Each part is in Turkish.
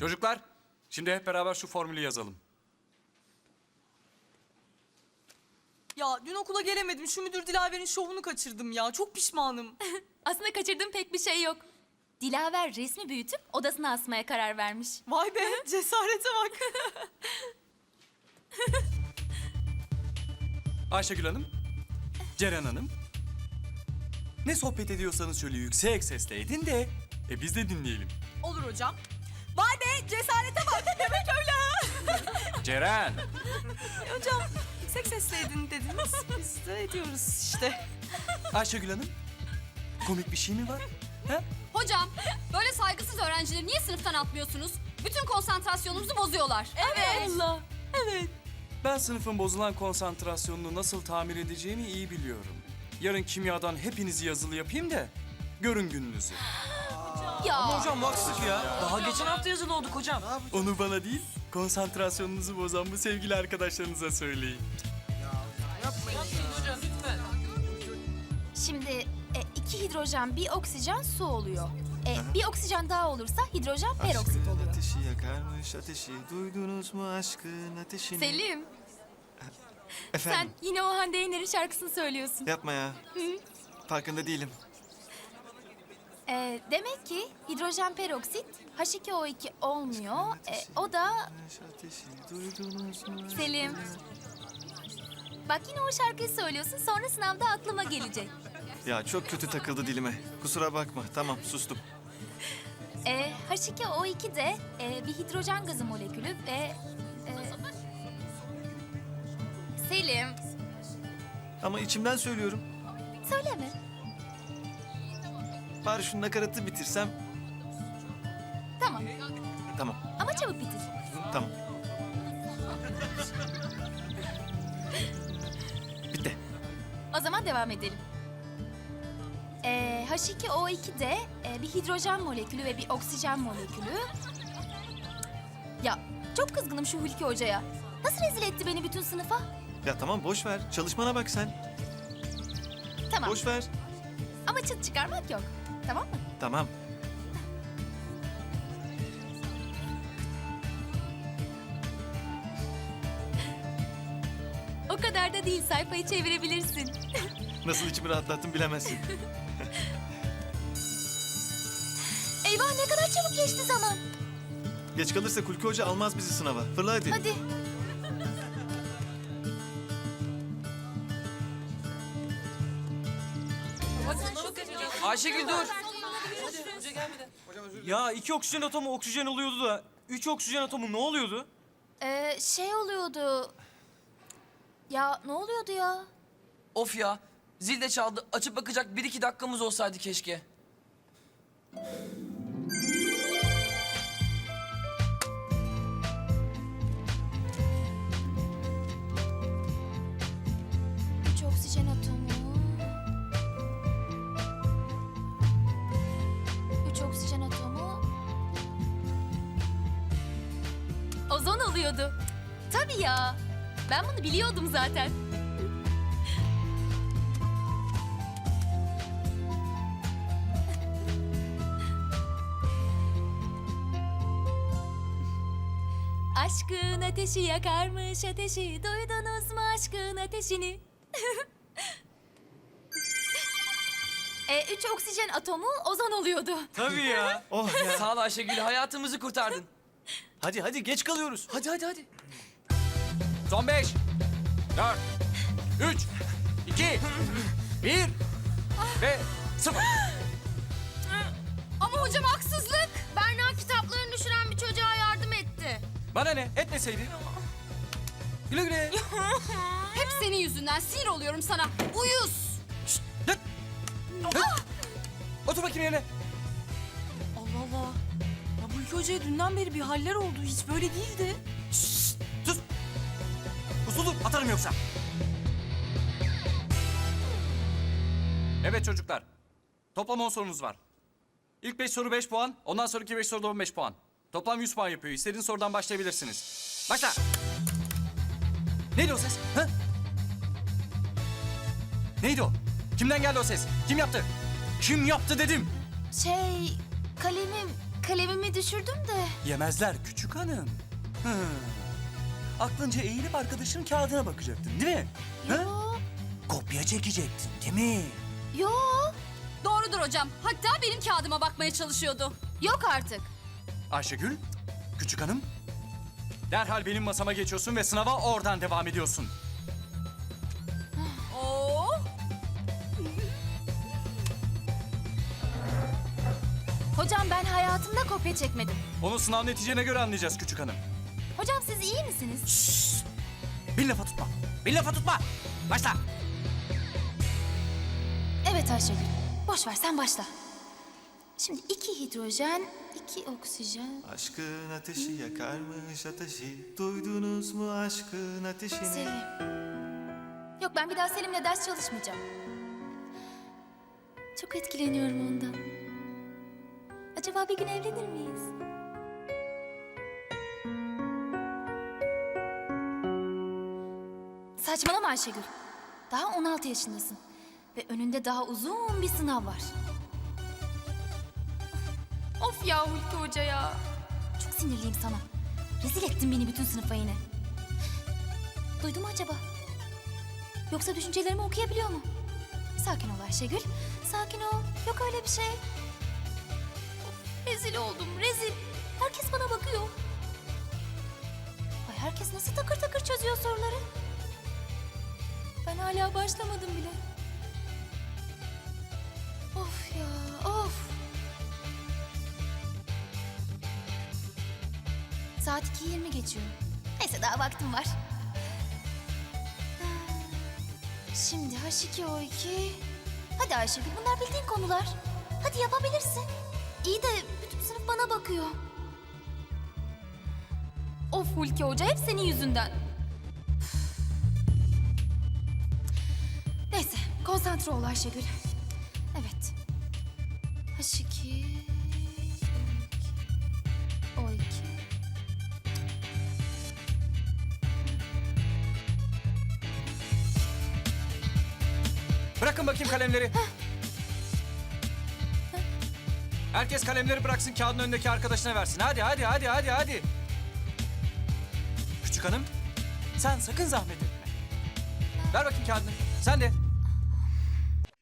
Çocuklar, şimdi hep beraber şu formülü yazalım. Ya dün okula gelemedim. Şu müdür Dilaver'in şovunu kaçırdım ya. Çok pişmanım. Aslında kaçırdığım pek bir şey yok. Dilaver resmi büyütüp odasına asmaya karar vermiş. Vay be cesarete bak. Ayşegül Hanım, Ceren Hanım. Ne sohbet ediyorsanız şöyle yüksek sesle edin de e, biz de dinleyelim. Olur hocam. Vay be cesarete bak. Demek öyle ha. Ceren, hocam yüksek sesle edin dediniz. Biz de ediyoruz işte. Ayşegül Hanım. Komik bir şey mi var? Ha? Hocam, böyle saygısız öğrencileri niye sınıftan atmıyorsunuz? Bütün konsantrasyonumuzu bozuyorlar. Evet. Allah. Evet. Ben sınıfın bozulan konsantrasyonunu nasıl tamir edeceğimi iyi biliyorum. Yarın kimyadan hepinizi yazılı yapayım da görün gününüzü. Ya Hocam haksızlık ya. Daha geçen hafta yazılı olduk hocam. Onu bana değil, konsantrasyonunuzu bozan bu sevgili arkadaşlarınıza söyleyin. şimdi e, iki hidrojen bir oksijen su oluyor. E, bir oksijen daha olursa hidrojen peroksit oluyor. ateşi yakarmış ateşi Duydunuz mu aşkın ateşini Selim sen Efendim yine o Hande Yener'in şarkısını söylüyorsun. yapma ya Farkında değilim E, demek ki hidrojen peroksit H2O2 olmuyor. E, o da Selim. Bak yine o şarkıyı söylüyorsun sonra sınavda aklıma gelecek. Ya çok kötü takıldı dilime Kusura bakma tamam sustum E, H2O2 de e, bir hidrojen gazı molekülü ve... e, Selim, Ama içimden söylüyorum söyleme. Bari şu nakaratı bitirsem Tamam Tamam ama çabuk bitir. tamam Bitti O zaman devam edelim. E, H2O2 de e, bir hidrojen molekülü ve bir oksijen molekülü. Ya çok kızgınım şu Hulki Hoca'ya. Nasıl rezil etti beni bütün sınıfa? Ya tamam boş ver çalışmana bak sen Tamam Boş ver ama çıt çıkarmak yok. Tamam mı? Tamam O kadar da değil sayfayı çevirebilirsin. Nasıl içimi rahatlattım bilemezsin Eyvah ne kadar çabuk geçti zaman. Geç kalırsa Kulki Hoca almaz bizi sınava Fırla hadi Hadi. Ayşegül dur. Ya iki oksijen atomu oksijen oluyordu da üç oksijen atomu ne oluyordu? Ee, şey oluyordu. Ya ne oluyordu ya? Of ya. Zil de çaldı. Açıp bakacak bir iki dakikamız olsaydı keşke. Oksijen atomu. Ozon oluyordu. Tabii ya. Ben bunu biliyordum zaten. Aşkın ateşi yakarmış ateşi Duydunuz mu aşkın ateşini? e, üç oksijen atomu ozon oluyordu. Tabii ya. Oh ya Sağ ol Ayşegül. Hayatımızı kurtardın. hadi hadi geç kalıyoruz. Hadi hadi hadi. Son beş, dört, üç, iki, bir ve sıfır. Ama hocam haksızlık. Berna kitaplarını düşüren bir çocuğa yardım etti. Bana ne? Etmeseydi. Güle güle. Hep senin yüzünden sinir oluyorum sana. Uyuz. Otur bakayım yerine. Allah Allah. Ya bu iki hocaya dünden beri bir haller oldu. Hiç böyle değildi. Sus. Usulü atarım yoksa. Evet çocuklar. Toplam 10 sorunuz var. İlk 5 soru 5 puan, ondan sonraki 5 soru da 15 puan. Toplam 100 puan yapıyor. İstediğiniz sorudan başlayabilirsiniz. Başla. Neydi o ses? Ha? Neydi o? Kimden geldi o ses? Kim yaptı? Kim yaptı dedim. Şey, kalemim kalemimi düşürdüm de. Yemezler küçük hanım. Hı. Aklınca eğilip arkadaşının kağıdına bakacaktın değil mi? Yo, Kopya çekecektin değil mi? yo, Doğrudur hocam. Hatta benim kağıdıma bakmaya çalışıyordu. yok artık. Ayşegül, küçük hanım. Derhal benim masama geçiyorsun ve sınava oradan devam ediyorsun. Hocam ben hayatımda kopya çekmedim. Onu sınav neticene göre anlayacağız küçük hanım. Hocam siz iyi misiniz? Bir lafa tutma. Bir lafa tutma. Başla. Evet Ayşegül. Boş ver sen başla. Şimdi iki hidrojen, iki oksijen. Aşkın ateşi yakarmış ateşi. Duydunuz mu aşkın ateşini? Selim. Yok ben bir daha Selim'le ders çalışmayacağım. Çok etkileniyorum ondan. Acaba bir gün evlenir miyiz? Saçmalama Ayşegül. Daha 16 yaşındasın. Ve önünde daha uzun bir sınav var. Of ya Hulki Hoca ya. Çok sinirliyim sana. Rezil ettin beni bütün sınıfa yine. Duydu mu acaba? Yoksa düşüncelerimi okuyabiliyor mu? Sakin ol Ayşegül. Sakin ol. Yok öyle bir şey. Rezil oldum, rezil. Herkes bana bakıyor. Ay herkes nasıl takır takır çözüyor soruları? Ben hala başlamadım bile. Of ya, of. Saat 2.20 geçiyor. Neyse daha vaktim var. Şimdi H2O2. Hadi Ayşegül bunlar bildiğin konular. Hadi yapabilirsin. İyi de bütün sınıf bana bakıyor. Of Hulki Hoca hep senin yüzünden. Neyse konsantre ol Ayşegül. Evet. H2... O2... O2... Bırakın bakayım kalemleri. Herkes kalemleri bıraksın kağıdın önündeki arkadaşına versin. Hadi hadi hadi hadi hadi. Küçük hanım sen sakın zahmet etme. Ver bakayım kağıdını. Sen de.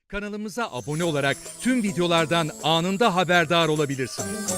Kanalımıza abone olarak tüm videolardan anında haberdar olabilirsiniz.